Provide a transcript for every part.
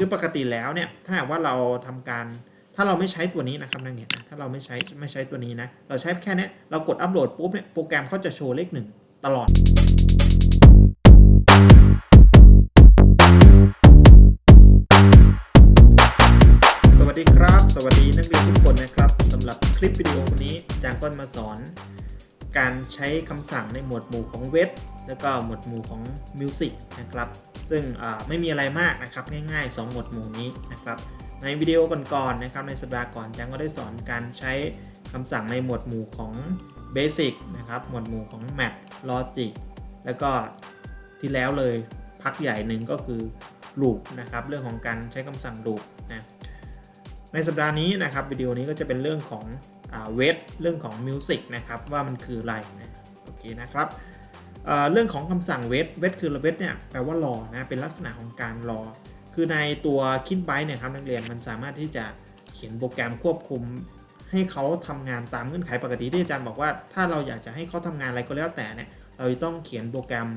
คือปกติแล้วเนี่ยถ้าหากว่าเราทำการถ้าเราไม่ใช้ตัวนี้นะครับนักเรียนถ้าเราไม่ใช้ไม่ใช้ตัวนี้นะ เราใช้แค่เนี้ยเรากดอัปโหลดปุ๊บเนี่ยโปรแกรมเขาจะโชว์เลขหนึ่งตลอดสวัสดีครับ สวัสดีนักเรียนทุกคนนะครับสำหรับคลิปวิดีโอวันนี้อาจารย์ก็มาสอน การใช้คำสั่งในหมวดหมู่ของเวทแล้วก็หมวดหมู่ของมิวสิกนะครับ ซึ่งไม่มีอะไรมากนะครับง่ายๆ 2 หมวดหมู่นี้นะครับในวิดีโอก่อนๆนะครับในสัปดาห์ก่อนจารย์ก็ได้สอนการใช้คำสั่งในหมวดหมู่ของ Basic นะครับหมวดหมู่ของ Math Logic แล้วก็ที่แล้วเลยพักใหญ่หนึ่งก็คือ loop นะครับเรื่องของการใช้คำสั่ง loop นะในสัปดาห์นี้นะครับวิดีโอนี้ก็จะเป็นเรื่องของเวทเรื่องของมิวสิกนะครับว่ามันคืออะไรนะโอเคนะครับ เรื่องของคำสั่งเวทเวทคือเวทเนี่ยแปลว่ารอนะเป็นลักษณะของการรอ คือในตัวคิดไบเนี่ยครับนักเรียนมันสามารถที่จะเขียนโปรแกรมควบคุม ให้เขาทำงานตามเงื่อนไขปกติที่อาจารย์บอกว่า ถ้าเราอยากจะให้เขาทำงานอะไรก็แล้วแต่เนี่ยเราจะต้องเขียนโปรแกรม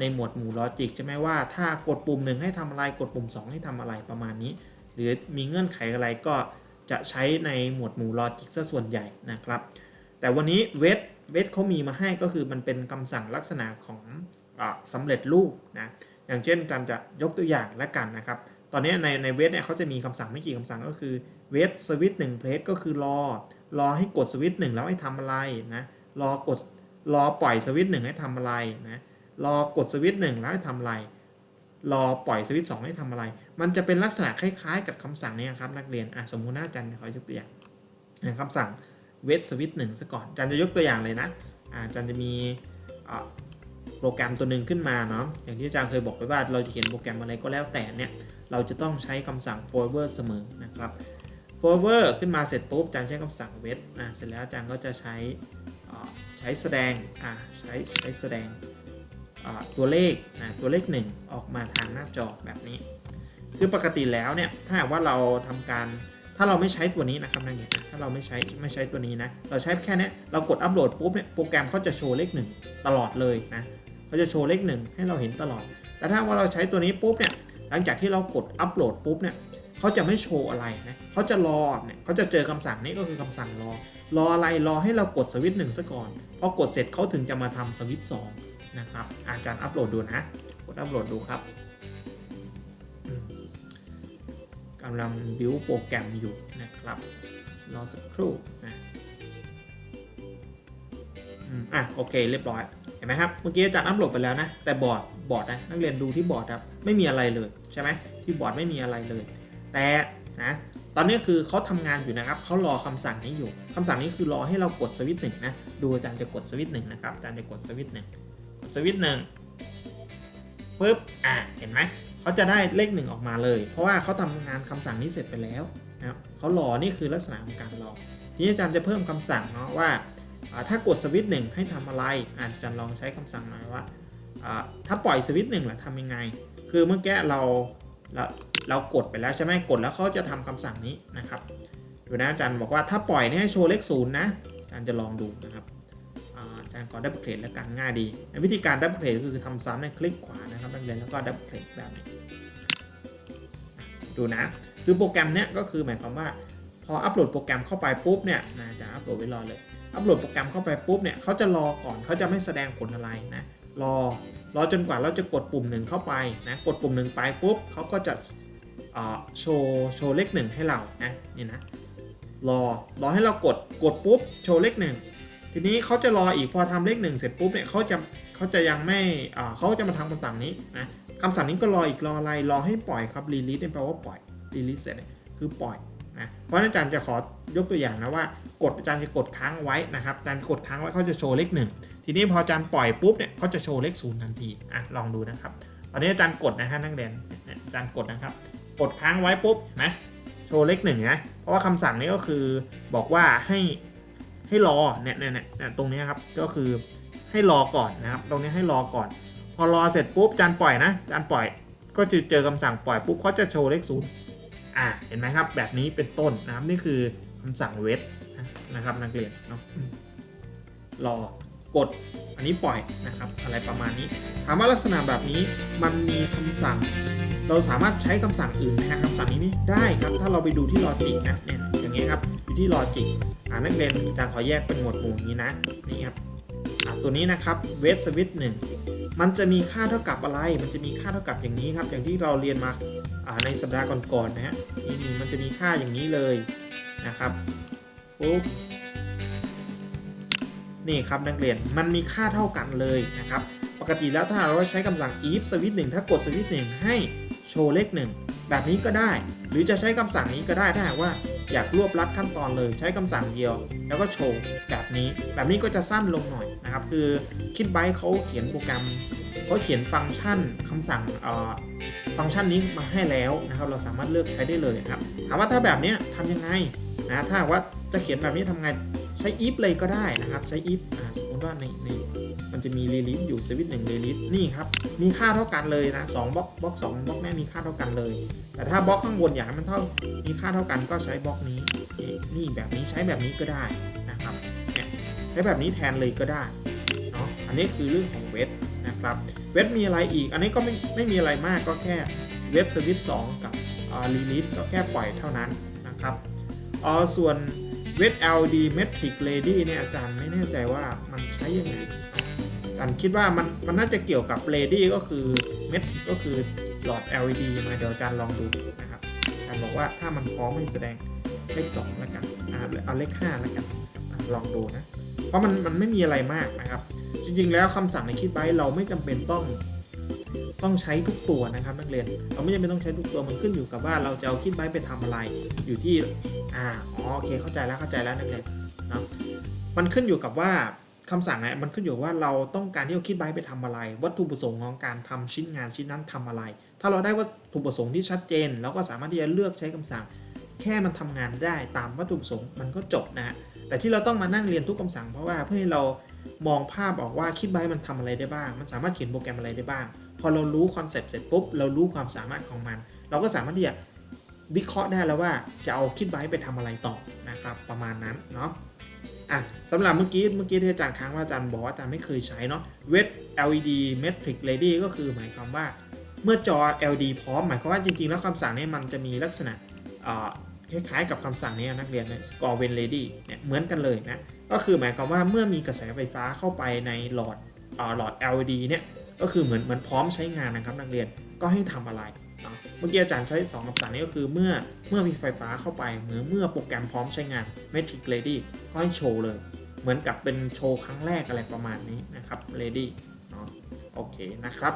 ในหมวดหมู่ลอจิกใช่ไหมว่าถ้ากดปุ่มหนึ่งให้ทำอะไรกดปุ่ม 2 ให้ทำอะไรประมาณนี้ หรือมีเงื่อนไขอะไรก็จะใช้ในหมวดหมู่ลอจิกซะส่วนใหญ่นะครับ แต่วันนี้เวท เวทเขามีมาให้ก็คือมันเป็นคำสั่งลักษณะของอสำเร็จรูปนะอย่างเช่นการจะยกตัวอย่างและกันนะครับ ตอนนี้ในในเวทเนี่ยเขาจะมีคำสั่งไม่กี่คำสั่งก็คือเวทสวิตหนึ่งเพลสก็คือรอ รอให้กดสวิตหนึ่งแล้วให้ทำอะไรนะรอกดรอปล่อยสวิตหนึ่งให้ทำอะไรนะรอกดสวิตหนึ่งแล้วให้ทำอะไร รอปล่อยสวิตช์สองให้ทำอะไร มันจะเป็นลักษณะคล้ายๆ กับคำสั่งนี้ครับนักเรียนอะสมมุตินะอาจารย์ขอยกตัวอย่างคำสั่ง เวทสวิตหนึ่งซะก่อนจารย์จะยกตัวอย่างเลยนะอาจารย์จะมีโปรแกรมตัวหนึ่งขึ้นมาเนาะอย่างที่อาจารย์เคยบอกไปว่าเราจะเขียนโปรแกรมอะไรก็แล้วแต่เนี่ยเราจะต้องใช้คำสั่ง forward เสมอนะครับ forward ขึ้นมาเสร็จปุ๊บอาจารย์ใช้คำสั่งเวทอ่าเสร็จแล้วอาจารย์ก็จะใช้ใช้แสดงอ่าใช้ใช้แสดงตัวเลขนะตัวเลข 1 ออกมาทางหน้าจอแบบนี้ คือปกติแล้วเนี่ยถ้าหากว่าเราทำการ ถ้าเราไม่ใช้ตัวนี้นะครับนักเรียถ้าเราไม่ใช้ไม่ใช้ตัวนี้นะ เราใช้แค่เนี้ยเรากดอัปโหลดปุ๊บเนี่ยโปรแกรมเขาจะโชว์เลข 1 ตลอดเลยนะเขาจะโชว์เลข 1 ให้เราเห็นตลอด แต่ถ้าว่าเราใช้ตัวนี้ปุ๊บเนี่ยหลังจากที่เรากดอัปโหลดปุ๊บเนี่ยเขาจะไม่โชว์อะไรนะเขาจะรอเนี่ยเขาจะเจอคำสั่งนี้ก็คือคำสั่งรอ รออะไรรอให้เรากดสวิตช์หนึ่งซะก่อนพอกดเสร็จเขาถึงจะมาทำสวิตช์สองนะครับอาจารย์อัปโหลดดูนะกดอัปโหลดดูครับ กำลังบิวโปรแกรมอยู่นะครับ รอสักครู่นะอืมอะโอเคเรียบร้อยเห็นไหมครับเมื่อกี้อาจารย์อัปโหลดไปแล้วนะแต่บอร์ดบอร์ดนะนักเรียนดูที่บอร์ดครับไม่มีอะไรเลยใช่ไหมที่บอร์ดไม่มีอะไรเลย แต่นะตอนนี้คือเขาทำงานอยู่นะครับเขารอคำสั่งนี้อยู่คำสั่งนี้คือรอให้เรากดสวิตช์หนึ่งนะดูอาจารย์จะกดสวิตช์หนึ่งนะครับอาจารย์จะกดสวิตช์หนึ่งสวิตช์หนึ่งปุ๊บอะเห็นไหม เขาจะได้เลขหนึ่งออกมาเลย เพราะว่าเขาทำงานคำสั่งนี้เสร็จไปแล้วนะครับเขารอนี่คือลักษณะของการรอทีนี้อาจารย์จะเพิ่มคำสั่งเนาะว่าถ้ากดสวิตช์หนึ่งให้ทำอะไรอาจารย์ลองใช้คำสั่งหน่อยว่าถ้าปล่อยสวิตช์หนึ่งล่ะทำยังไง คือเมื่อกี้เราเราเรากดไปแล้วใช่ไหมกดแล้วเขาจะทำคำสั่งนี้นะครับดูนะอาจารย์บอกว่าถ้าปล่อยเนี่ยให้โชว์เลขศูนย์นะอาจารย์จะลองดูนะครับอาจารย์ขอดับเบิลคลิกแล้วกันง่ายดี วิธีการดับเบิลคลิกก็คือทำซ้ำในคลิกขวา นะครับนักเรียนแล้วก็ดับเบิลคลิกแบบนี้ดูนะคือโปรแกรมเนี้ยก็คือหมายความว่า พออัปโหลดโปรแกรมเข้าไปปุ๊บเนี่ยนะจะอัปโหลดไว้รอเลย อัปโหลดโปรแกรมเข้าไปปุ๊บเนี่ยเขาจะรอก่อนเขาจะไม่แสดงผลอะไรนะรอรอจนกว่าเราจะกดปุ่มหนึ่งเข้าไปนะกดปุ่มหนึ่งไปปุ๊บเขาก็จะอ่าโชว์โชว์เลขหนึ่งให้เรานะนี่นะรอรอให้เรากดกดปุ๊บโชว์เลขหนึ่งทีนี้เขาจะรออีกพอทำเลขหนึ่งเสร็จปุ๊บเนี่ยเขาจะ เขาจะยังไม่เขาจะมาทำคำสั่งนี้นะคำสั่งนี้ก็รออีกรออะไรรอให้ปล่อยครับรีลิสเนี่ยแปลว่าปล่อยรีลิสเสร็จคือปล่อยนะเพราะอาจารย์จะขอยกตัวอย่างนะว่ากดอาจารย์จะกดค้างไว้นะครับอาจารย์กดค้างไว้เขาจะโชว์เลขหนึ่งทีนี้พออาจารย์ปล่อยปุ๊บเนี่ยเขาจะโชว์เลขศูนย์ทันทีอะลองดูนะครับ ตอนนี้อาจารย์กดนะฮะนักเรียนอาจารย์กดนะครับ กดค้างไว้ปุ๊บนะโชว์เลขหนึ่งนะเพราะว่าคำสั่งนี้ก็คือบอกว่าให้ให้รอเนี่ยเนี่ยเนี่ยเนี่ยตรงนี้ครับก็คือ ให้รอก่อนนะครับ ตรงนี้ให้รอก่อน พอรอเสร็จปุ๊บจานปล่อยนะจานปล่อย ก็จะเจอคำสั่งปล่อยปุ๊บเขาจะโชว์เลขศูนย์อ่าเห็นไหมครับ แบบนี้เป็นต้นนะครับนี่คือคำสั่งเวทนะครับนักเรียนเนาะรอกดอันนี้ปล่อยนะครับ อะไรประมาณนี้ ถามว่าลักษณะแบบนี้มันมีคำสั่ง เราสามารถใช้คำสั่งอื่นแทนคำสั่งนี้ไหมได้ครับถ้าเราไปดูที่ลอจิกนะเนี่ยอย่างนี้ยครับอยู่ที่ลอจิกอ่านักเรียนอาจารย์ขอแยกเป็นหมวดหมู่นี้นะนี่ครับ ตัวนี้นะครับเวทสวิตหนึ่งมันจะมีค่าเท่ากับอะไร มันจะมีค่าเท่ากับอย่างนี้ครับ อย่างที่เราเรียนมาาในสัปดาห์ก่อนๆนะฮะนี่นี่มันจะมีค่าอย่างนี้เลยนะครับปุ๊บนี่ครับนักเรียนมันมีค่าเท่ากันเลยนะครับ ปกติแล้วถ้าเราใช้คำสั่ง if สวิตหนึ่งถ้ากดสวิตหนึ่งให้โชว์เลขหนึ่งแบบนี้ก็ได้ หรือจะใช้คำสั่งนี้ก็ได้ถ้าหากว่า อยากรวบรัดขั้นตอนเลยใช้คำสั่งเดียว แล้วก็โชว์แบบนี้ แบบนี้ก็จะสั้นลงหน่อยนะครับ คือคิดไบต์เขาเขียนโปรแกรมเขาเขียนฟังก์ชันคำสั่งเอ่อฟังก์ชันนี้มาให้แล้วนะครับ เราสามารถเลือกใช้ได้เลยนะครับ ถามว่าถ้าแบบนี้ทำยังไงนะถ้าว่าจะเขียนแบบนี้ทำไงใช้ if เลยก็ได้นะครับ ใช้ if อ่าสมม ติว่าในในมันจะมีรีลิสอยู่สวิตหนึ่งรีลิสนี่ครับ มีค่าเท่ากันเลยนะสองบล็อกบล็อกสองบล็อกแม่มีค่าเท่ากันเลย แต่ถ้าบล็อกข้างบนอยากให้มันเท่ามีค่าเท่ากันก็ใช้บล็อกนี้นี่แบบนี้ใช้แบบนี้ก็ได้นะครับเนี่ยใช้แบบนี้แทนเลยก็ได้เนาะอันนี้คือเรื่องของเวทนะครับเวทมีอะไรอีก อันนี้ก็ไม่ไม่มีอะไรมากก็แค่เวทสวิตสองกับรีลิสก็แค่ปล่อยเท่านั้นนะครับเออส่วนเวท LD Metric Lady เนี่ยอาจารย์ไม่แน่ใจว่ามัน ช้ยังไงอาจารคิดว่ามันมันน่าจะเกี่ยวกับ Lady ก็คือ Metric ก็คือหลอด LED มาเดี๋ยวอาจารย์ลองดูนะครับอาจารย์บอกว่าถ้ามันพร้อมให้แสดงเลข2แล้วกันอ่าเอาเลข5แล้วกันลองดูนะเพราะมันมันไม่มีอะไรมากนะครับ จริงๆแล้วคำสั่งในคิดไบเราไม่จำเป็นต้องต้องใช้ทุกตัวนะครับนักเรียนเราไม่จำเป็นต้องใช้ทุกตัวมันขึ้นอยู่กับว่าเราจะเอาคิดไบไปทำอะไรอยู่ที่อ่าอ๋อโอเคเข้าใจแล้วเข้าใจแล้วนักเรียนนะมันขึ้นอยู่กับว่า คำสั่งเนี่ยมันขึ้นอยู่ว่าเราต้องการที่จะคิดไบไปทำอะไร วัตถุประสงค์ของการทำชิ้นงานชิ้นนั้นทำอะไร ถ้าเราได้วัตถุประสงค์ที่ชัดเจนเราก็สามารถที่จะเลือกใช้คำสั่ง แค่มันทำงานได้ตามวัตถุประสงค์มันก็จบนะฮะแต่ที่เราต้องมานั่งเรียนทุกคำสั่งเพราะว่าเพื่อให้เรามองภาพออกว่าคิดไบมันทำอะไรได้บ้าง มันสามารถเขียนโปรแกรมอะไรได้บ้าง พอเรารู้คอนเซปต์เสร็จปุ๊บเรารู้ความสามารถของมัน เราก็สามารถที่จะวิเคราะห์ได้แล้วว่าจะเอาคิดไบไปทำอะไรต่อนะครับประมาณนั้นเนาะ อะสำหรับเมื่อกี้เมื่อกี้ที่อาจารย์ค้างว่าอาจารย์บอกว่าอาจารย์ไม่เคยใช้เนาะเวท LED Metric Ready ก็คือหมายความว่า เมื่อจอ LED พร้อม หมายความว่าจริง ๆ แล้วคำสั่งนี้มันจะมีลักษณะคล้ายๆกับคำสั่งนี้นักเรียนเนี่ย score when ready เนี่ยเหมือนกันเลยนะ ก็คือหมายความว่าเมื่อมีกระแสไฟฟ้าเข้าไปในหลอดเอ่อหลอด LED เนี่ยก็คือเหมือนเหมือนพร้อมใช้งานนะครับนักเรียนก็ให้ทำอะไร เนาะเมื่อกี้อาจารย์ใช้2คำสั่งนี้ก็คือเมื่อเมื่อมีไฟฟ้าเข้าไปเหมือนเมื่อโปรแกรมพร้อมใช้งาน Metric Ready ก็ให้โชว์เลย เหมือนกับเป็นโชว์ครั้งแรกอะไรประมาณนี้นะครับ Ready เนาะโอเคนะครับ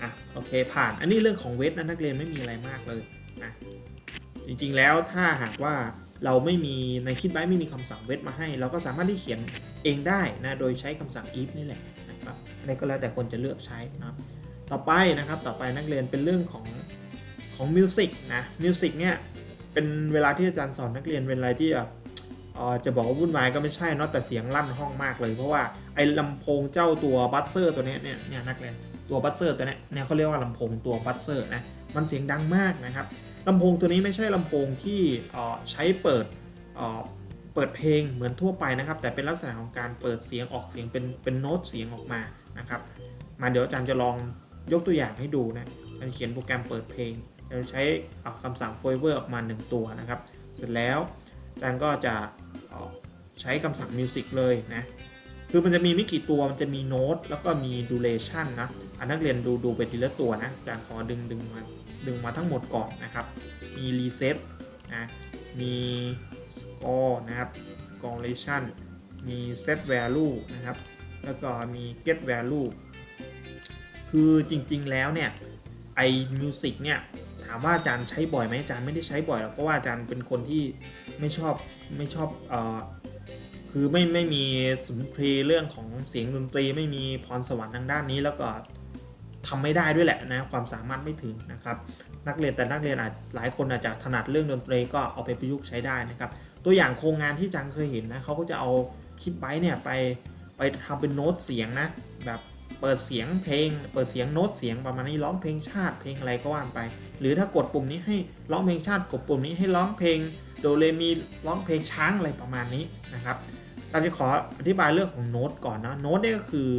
อะโอเคผ่านอันนี้เรื่องของเวทนะนักเรียนไม่มีอะไรมากเลยนะจริงๆแล้วถ้าหากว่าเราไม่มีในคิดไว้ไม่มีคำสั่งเวทมาให้ เราก็สามารถที่เขียนเองได้นะโดยใช้คำสั่ง if นี่แหละนะครับอันนี้ก็แล้วแต่คนจะเลือกใช้นะครับ ต่อไปนะครับต่อไปนักเรียนเป็นเรื่องของของมิวสิกนะมิวสิกเนี่ยเป็นเวลาที่อาจารย์สอนนักเรียนเป็นอะไรที่แบบจะบอกว่าวุ่นวายก็ไม่ใช่เนาะแต่เสียงลั่นห้องมากเลย เพราะว่าไอ้ลำโพงเจ้าตัวบัสเซอร์ตัวเนี้ยเนี่ยเนี่ยนักเรียนตัวบัสเซอร์ตัวเนี้ยเนี่ยเขาเรียกว่าลำโพงตัวบัสเซอร์นะมันเสียงดังมากนะครับลำโพงตัวนี้ไม่ใช่ลำโพงที่ใช้เปิดเปิดเพลงเหมือนทั่วไปนะครับ แต่เป็นลักษณะของการเปิดเสียงออกเสียงเป็นเป็นโน้ตเสียงออกมานะครับมาเดี๋ยวอาจารย์จะลอง ยกตัวอย่างให้ดูนะอาจารเขียนโปรแกรมเปิดเพลง เราใช้เอาคำสั่ง f o r w a r ออกมา 1 ตัวนะครับ เสร็จแล้วอาจารย์ก็จะใช้คำสั่ง music เลยนะ คือมันจะมีไม่กี่ตัว มันจะมีโน้ตแล้วก็มี duration นะอันนักเรียนดูดูไปทีละตัวนะอาจารย์ขอดึงดึงมาดึงมาทั้งหมดก่อนนะครับ มี reset นะ มี score นะครับ correlation มี set value นะครับ แล้วก็มี get value คือจริงๆแล้วเนี่ยไอ้ music เนี่ยถามว่าอาจารย์ใช้บ่อยไหมอาจารย์ไม่ได้ใช้บ่อยหรอกเพราะว่าอาจารย์เป็นคนที่ไม่ชอบไม่ชอบเอ่อคือไม่ไม่มีสุนทรีเรื่องของเสียงดนตรีไม่มีพรสวรรค์ทางด้านนี้แล้วก็ทำไม่ได้ด้วยแหละนะความสามารถไม่ถึงนะครับ นักเรียนแต่นักเรียนอาจหลายคนอาจจะถนัดเรื่องดนตรีก็เอาไปประยุกต์ใช้ได้นะครับ ตัวอย่างโครงงานที่จังเคยเห็นนะเขาก็จะเอาคลิปไบต์เนี่ยไปไปทำเป็นโน้ตเสียงนะแบบ เปิดเสียงเพลง เปิดเสียงโน้ตเสียงประมาณนี้ร้องเพลงชาติเพลงอะไรก็ว่านไป หรือถ้ากดปุ่มนี้ให้ร้องเพลงชาติกดปุ่มนี้ให้ร้องเพลงโดเรมีร้องเพลงช้างอะไรประมาณนี้นะครับกาจะขออธิบายเรื่องของโน้ตก่อนนะโน้ตเนี่ยก็คือ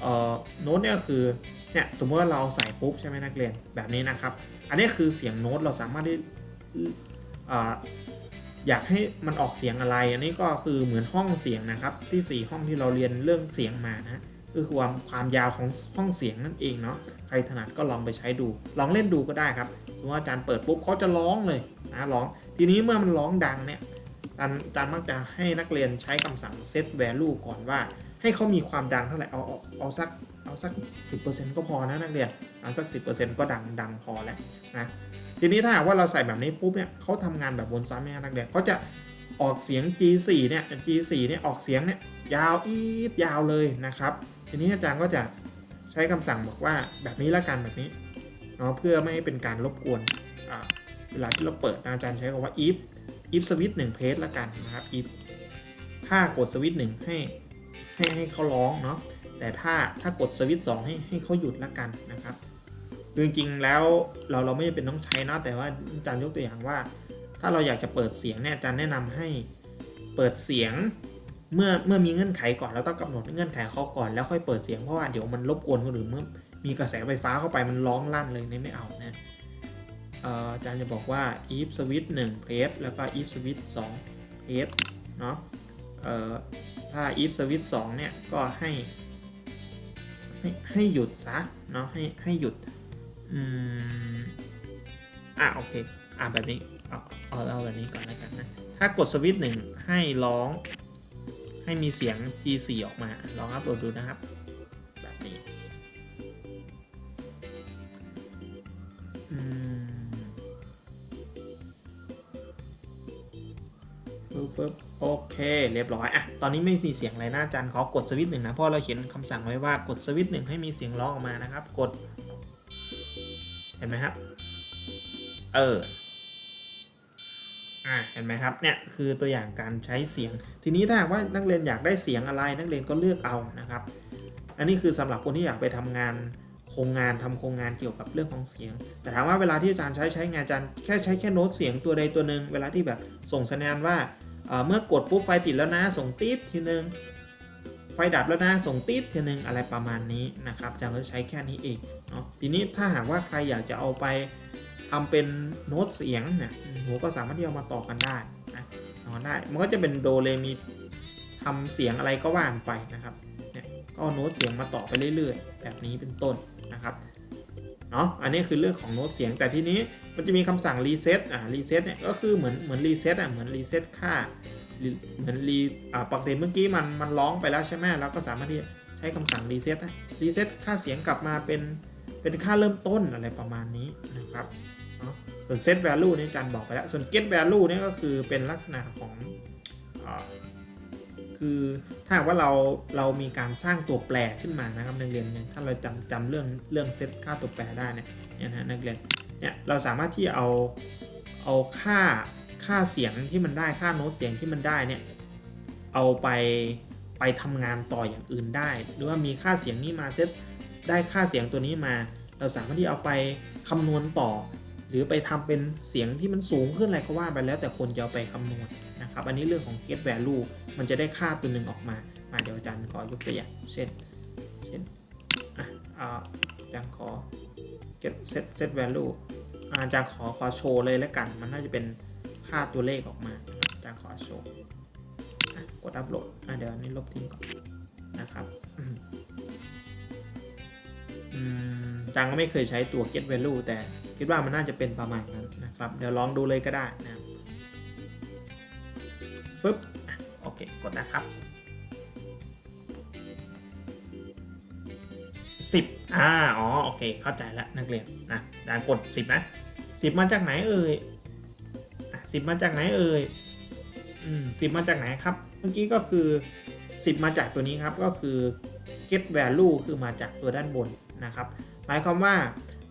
เอ่อโน้ตเนี่ยก็คือเนี่ยสมมติว่าเราใส่ปุ๊บใช่ไหมนักเรียนแบบนี้นะครับ อันนี้คือเสียงโน้ตเราสามารถที่เอ่ออยากให้มันออกเสียงอะไร อันนี้ก็คือเหมือนห้องเสียงนะครับ ที่ 4 ห้องที่เราเรียนเรื่องเสียงมานะ คือความความยาวของห้องเสียงนั่นเองเนาะใครถนัดก็ลองไปใช้ดู ลองเล่นดูก็ได้ครับสมมติว่าอาจารย์เปิดปุ๊บเขาจะร้องเลยนะร้อง ทีนี้เมื่อมันร้องดังเนี่ยอาจารย์อาจารย์มักจะให้นักเรียนใช้คำสั่ง set value ก่อนว่า ให้เขามีความดังเท่าไหร่เอาเอาเอาสักเอาสัก 10%ก็พอนะนักเรียนเอาสัก 10%ก็ดังดังพอแล้วนะทีนี้ถ้าหากว่าเราใส่แบบนี้ปุ๊บเนี่ยเขาทำงานแบบวนซ้ำเนี่ยนักเรียนเขาจะออกเสียง G4 เนี่ย G4 เนี่ยออกเสียงเนี่ยยาวอีดยาวเลยนะครับ ทีนี้อาจารย์ก็จะใช้คำสั่งบอกว่าแบบนี้ละกันแบบนี้เนาะเพื่อไม่ให้เป็นการรบกวนเวลาที่เราเปิดอาจารย์ใช้คำว่า if if switch 1เพจละกันนะครับ if ถ้ากดสวิตช์หนึ่งให้ให้ให้เขาร้องเนาะแต่ถ้าถ้ากดสวิตช์สองให้ให้เขาหยุดละกันนะครับคือจริงๆแล้วเราเราไม่จำเป็นต้องใช้นะแต่ว่าอาจารย์ยกตัวอย่างว่า ถ้าเราอยากจะเปิดเสียงเนี่ยอาจารย์แนะนำให้เปิดเสียง เมื่อเมื่อมีเงื่อนไขก่อนเราต้องกำหนดเงื่อนไขเขาก่อนแล้วค่อยเปิดเสียงเพราะว่าเดี๋ยวมันรบกวนคนอื่นเมื่อมีกระแสไฟฟ้าเข้าไปมันร้องลั่นเลยนี่ไม่เอานะอาจารย์จะบอกว่า if switch 1 press แล้วก็ if switch 2 press เนาะถ้า if switch 2เนี่ยก็ให้ให้ให้หยุดซะเนาะให้ให้หยุดอืมอะโอเคอะแบบนี้เอาเอาเอาแบบนี้ก่อนแล้วกันนะ ถ้ากดสวิตช์หนึ่งให้ร้อง ให้มีเสียง G4 ออกมา ลองอัพโหลดดูนะครับ แบบนี้ปึ๊บปึ๊บโอเค เรียบร้อยอะตอนนี้ไม่มีเสียงอะไรนะอาจารย์ขอกดสวิตช์หนึ่งนะ เพราะเราเขียนคำสั่งไว้ว่ากดสวิตช์หนึ่งให้มีเสียงร้องออกมานะครับ กด เห็นไหมครับ เออ อ่าเห็นไหมครับเนี่ยคือตัวอย่างการใช้เสียง ทีนี้ถ้าหากว่านักเรียนอยากได้เสียงอะไรนักเรียนก็เลือกเอานะครับ อันนี้คือสำหรับคนที่อยากไปทำงานโครงงานทำโครงงานเกี่ยวกับเรื่องของเสียง แต่ถามว่าเวลาที่อาจารย์ใช้ใช้งานอาจารย์แค่ใช้แค่โน้ตเสียงตัวใดตัวหนึ่งเวลาที่แบบส่งสัญญาณว่าเมื่อกดปุ๊บไฟติดแล้วนะส่งตีดทีนึงไฟดับแล้วนะส่งตีดทีนึงอะไรประมาณนี้นะครับอาจารย์ก็ใช้แค่นี้เองเนาะทีนี้ถ้าหากว่าใครอยากจะเอาไป ทำเป็นโน้ตเสียงเนี่ยหัวก็สามารถที่เอามาต่อกันได้นะต่อกันได้ มันก็จะเป็นโดเรมีทำเสียงอะไรก็ว่านไปนะครับ เนี่ยก็เอาโน้ตเสียงมาต่อไปเรื่อยๆ แบบนี้เป็นต้นนะครับ เนาะอันนี้คือเรื่องของโน้ตเสียง แต่ทีนี้มันจะมีคำสั่งรีเซ็ตอ่ารีเซ็ตเนี่ยก็คือเหมือนเหมือนรีเซ็ตอะ เหมือนรีเซ็ตค่า เหมือนรีอ่าปกติเมื่อกี้มันมันร้องไปแล้วใช่ไหมเราก็สามารถที่ใช้คำสั่งรีเซ็ตนะรีเซ็ตค่าเสียงกลับมาเป็นเป็นค่าเริ่มต้นอะไรประมาณนี้นะครับ ส่วน set value นี่จันบอกไปแล้ว ส่วน get value นี่ก็คือเป็นลักษณะของอคือถ้าว่าเราเรามีการสร้างตัวแปรขึ้นมานะครับนักเรียนถ้าเราจำจำเรื่องเรื่องเซตค่าตัวแปรได้เนี่ยเนี่ยนะนักเรียนเนี่ยเราสามารถที่เอาเอาค่าค่าเสียงที่มันได้ค่าโน้ตเสียงที่มันได้เนี่ยเอาไปไปทำงานต่ออย่างอื่นได้ หรือว่ามีค่าเสียงนี้มาเซตได้ค่าเสียงตัวนี้มา เราสามารถที่เอาไปคำนวณต่อ หรือไปทำเป็นเสียงที่มันสูงขึ้นอะไรก็ว่าไปแล้วแต่คนจะเอาไปคำนวณนะครับ อันนี้เรื่องของ get value มันจะได้ค่าตัวหนึ่งออกมา มาเดี๋ยวอาจารย์ขอยกตัวอย่าง เช่น เช่นอะอาจารย์ขอ get set set value อะอาจารย์ขอขอโชว์เลยแล้วกัน มันน่าจะเป็นค่าตัวเลขออกมานะครับอาจารย์ขอโชว์กดอัปโหลดอะเดี๋ยวนี้ลบทิ้งก่อนนะครับอืมอืมอาจารย์ก็ไม่เคยใช้ตัว get value แต่ คิดว่ามันน่าจะเป็นประมาณนั้นนะครับ เดี๋ยวลองดูเลยก็ได้นะครับฟึบโอเค กดนะครับ10อ่า อ๋อ โอเค เข้าใจแล้วนักเรียนนะดานกด10นะ10มาจากไหนเอ่ยอะ10มาจากไหนเอ่ยอืม10มาจากไหนครับ เมื่อกี้ก็คือ10มาจากตัวนี้ครับ ก็คือ get value คือมาจากตัวด้านบนนะครับ หมายความว่า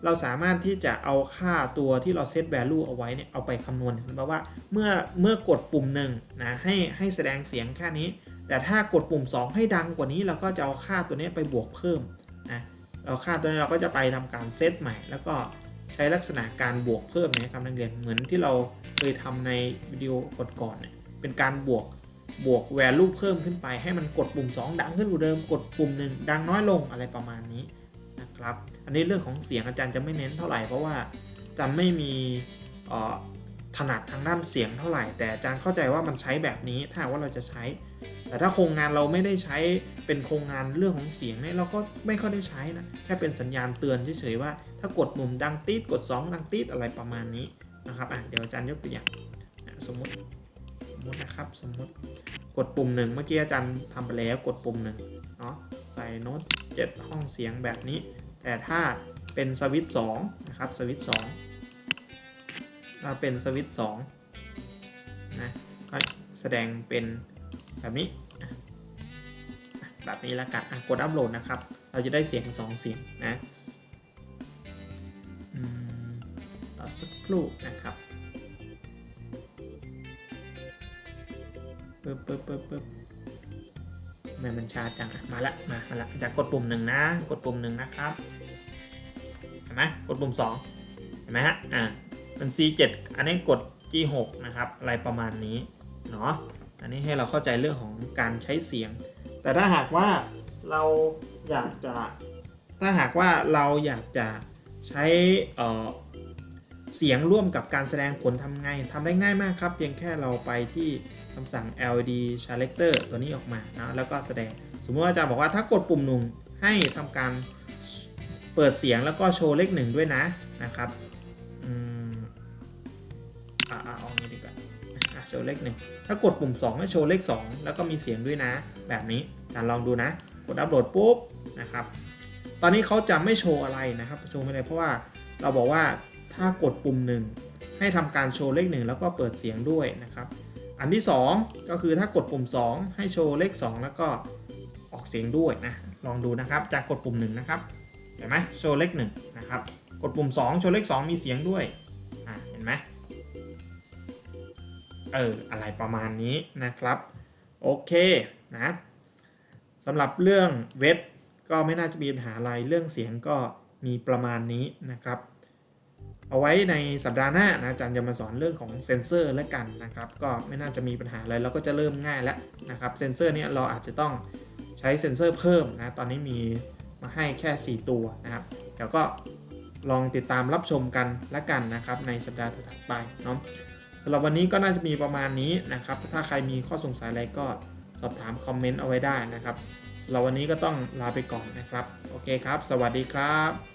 เราสามารถที่จะเอาค่าตัวที่เราเซต value เอาไว้เนี่ยเอาไปคำนวณแปลว่าเมื่อเมื่อกดปุ่มหนึ่งนะให้ให้แสดงเสียงแค่นี้ แต่ถ้ากดปุ่ม 2 ให้ดังกว่านี้เราก็จะเอาค่าตัวนี้ไปบวกเพิ่มนะเอาค่าตัวนี้เราก็จะไปทำการเซตใหม่ แล้วก็ใช้ลักษณะการบวกเพิ่มนะครับนักเรียนเหมือนที่เราเคยทำในวิดีโอก่อนๆเนี่ยเป็นการบวกบวก value เพิ่มขึ้นไปให้มันกดปุ่ม 2 ดังขึ้นกว่าเดิม กดปุ่ม 1 ดังน้อยลงอะไรประมาณนี้นะครับ อันนี้เรื่องของเสียงอาจารย์จะไม่เน้นเท่าไหร่เพราะว่าอาจารย์ไม่มีถนัดทางด้านเสียงเท่าไหร่ แต่อาจารย์เข้าใจว่ามันใช้แบบนี้ถ้าว่าเราจะใช้ แต่ถ้าโครงงานเราไม่ได้ใช้เป็นโครงงานเรื่องของเสียงเนี่ยเราก็ไม่ค่อยได้ใช้นะแค่เป็นสัญญาณเตือนเฉยๆว่า ถ้ากดปุ่มดังตีดกด 2 ดังตีดอะไรประมาณนี้นะครับอะเดี๋ยวอาจารย์ยกตัวอย่างสมมติสมมตินะครับสมมติกดปุ่มหนึ่งเมื่อกี้อาจารย์ทำไปแล้วกดปุ่มหนึ่งเนาะใส่โน้ต7ห้องเสียงแบบนี้ แต่ถ้าเป็นสวิตช์2นะครับสวิตช์2ถ้าเป็นสวิตช์2นะก็แสดงเป็นแบบนี้แบบนี้แล้วกันอะกดอัปโหลดนะครับ เราจะได้เสียง 2 เสียงนะรอสักครู่นะครับปึ๊บปึ๊บปึ๊บปึ๊บ ไมมันช้าจังมาละมามาละจากกดปุ่มหนึ่งนะ กดปุ่มหนึ่งนะครับเห็นไหมกดปุ่ม2เห็นไหมฮะอ่ามัน C7 อันนี้กด G6 นะครับอะไรประมาณนี้เนาะอันนี้ให้เราเข้าใจเรื่องของการใช้เสียง แต่ถ้าหากว่าเราอยากจะถ้าหากว่าเราอยากจะใช้เอ่อเสียงร่วมกับการแสดงผลทำไงทำได้ง่ายมากครับ เพียงแค่เราไปที่ คำสั่ง LED selector ตัวนี้ออกมานะแล้วก็แสดง สมมติว่าอาจารย์บอกว่าถ้ากดปุ่มหนึ่งให้ทำการเปิดเสียงแล้วก็โชว์เลขหนึ่งด้วยนะนะครับอืมอ่าอ่าเอางี้ดีกว่าโชว์เลขหนึ่งถ้ากดปุ่ม 2 ให้โชว์เลข 2 แล้วก็มีเสียงด้วยนะ แบบนี้อาจารย์ลองดูนะ กดอัปโหลดปุ๊บนะครับ ตอนนี้เขาจะไม่โชว์อะไรนะครับโชว์ไม่ได้เพราะว่าเราบอกว่าถ้ากดปุ่มหนึ่งให้ทำการโชว์เลขหนึ่งแล้วก็เปิดเสียงด้วยนะครับ อันที่ 2 ก็คือถ้ากดปุ่ม 2 ให้โชว์เลข 2 แล้วก็ออกเสียงด้วยนะ ลองดูนะครับ จากกดปุ่ม 1 นะครับ เห็นไหมโชว์เลข1นะครับ กดปุ่ม 2 โชว์เลข 2 มีเสียงด้วย อ่า เห็นไหมเออ อะไรประมาณนี้นะครับ โอเคนะสำหรับเรื่องเวทก็ไม่น่าจะมีปัญหาอะไร เรื่องเสียงก็มีประมาณนี้นะครับ เอาไว้ในสัปดาห์หน้านะอาจารย์จะมาสอนเรื่องของเซนเซอร์แล้วกันนะครับก็ไม่น่าจะมีปัญหาอะไรเราก็จะเริ่มง่ายแล้วนะครับเซนเซอร์เนี้ยเราอาจจะต้องใช้เซนเซอร์เพิ่มนะตอนนี้มีมาให้แค่ 4 ตัวนะครับเดี๋ยวก็ลองติดตามรับชมกันแล้วกันนะครับในสัปดาห์ถัดไปเนาะสำหรับวันนี้ก็น่าจะมีประมาณนี้นะครับถ้าใครมีข้อสงสัยอะไรก็สอบถามคอมเมนต์เอาไว้ได้นะครับสำหรับวันนี้ก็ต้องลาไปก่อนนะครับ โอเคครับ สวัสดีครับ